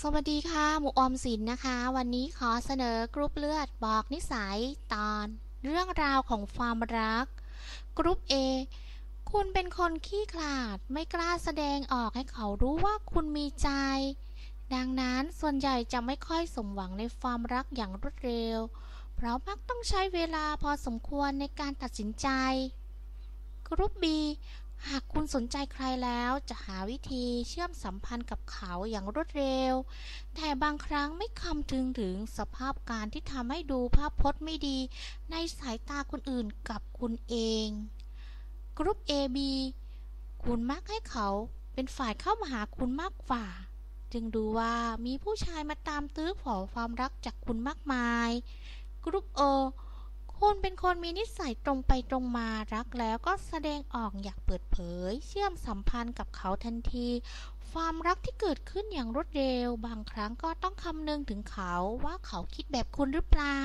สวัสดีค่ะ หมูอมสินนะคะ วันนี้ขอเสนอกรุ๊ปเลือดบอกนิสัยตอน เรื่องราวของความรัก กรุ๊ป A คุณเป็นคนขี้ขลาดไม่กล้าแสดงออกให้เขารู้ว่าคุณมีใจ ดังนั้นส่วนใหญ่จะไม่ค่อยสมหวังในความรักอย่างรวดเร็ว เพราะมักต้องใช้เวลาพอสมควรในการตัดสินใจ กรุ๊ป B หากคุณสนใจใครแล้วจะหาวิธีเชื่อมสัมพันธ์กับเขาอย่างรวดเร็ว แต่บางครั้งไม่คำถึงถึงสภาพการที่ทำให้ดูภาพพจน์ไม่ดี ในสายตาคนอื่นกับคุณเอง กรุ๊ป AB คุณมักให้เขาเป็นฝ่ายเข้ามาหาคุณมากกว่า จึงดูว่ามีผู้ชายมาตามตื้อขอความรักจากคุณมากมาย กรุ๊ป O คุณเป็นคนมีนิสัยตรงไปตรงมารักแล้วก็แสดงออกอยากเปิดเผย เชื่อมสัมพันธ์กับเขาทันที ความรักที่เกิดขึ้นอย่างรวดเร็ว บางครั้งก็ต้องคำนึงถึงเขาว่าเขาคิดแบบคุณหรือเปล่า